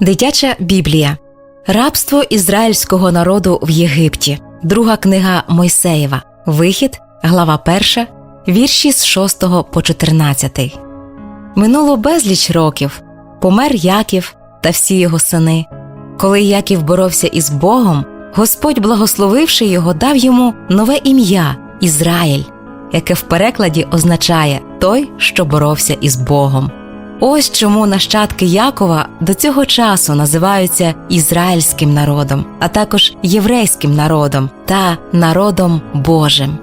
Дитяча Біблія Рабство ізраїльського народу в Єгипті. Друга книга Мойсеєва. Вихід, глава 1, вірші з 6 по 14. Минуло безліч років. Помер Яків та всі його сини. Коли Яків боровся із Богом, Господь, благословивши його, дав йому нове ім'я Ізраїль, яке в перекладі означає той, що боровся із Богом. Ось чому нащадки Якова до цього часу називаються ізраїльським народом, а також єврейським народом та народом Божим.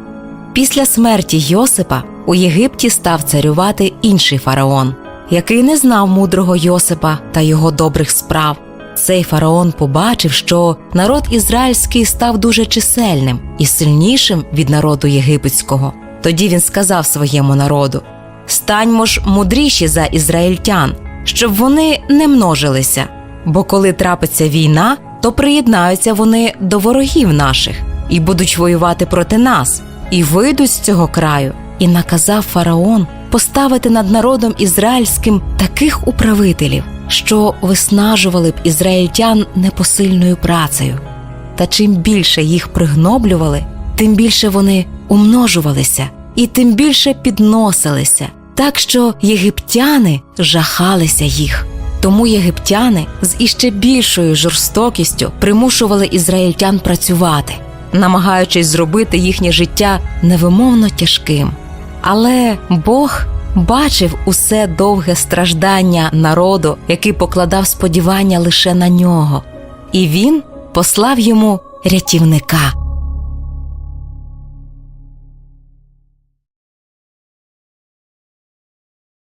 Після смерті Йосипа у Єгипті став царювати інший фараон, який не знав мудрого Йосипа та його добрих справ. Цей фараон побачив, що народ ізраїльський став дуже чисельним і сильнішим від народу єгипетського. Тоді він сказав своєму народу: Станьмо ж мудріші за ізраїльтян, щоб вони не множилися. Бо коли трапиться війна, то приєднаються вони до ворогів наших і будуть воювати проти нас, і вийдуть з цього краю. І наказав фараон поставити над народом ізраїльським таких управителів, що виснажували б ізраїльтян непосильною працею. Та чим більше їх пригноблювали, тим більше вони умножувалися і тим більше підносилися, так що єгиптяни жахалися їх. Тому єгиптяни з іще більшою жорстокістю примушували ізраїльтян працювати, намагаючись зробити їхнє життя невимовно тяжким. Але Бог бачив усе довге страждання народу, який покладав сподівання лише на нього, і він послав йому рятівника.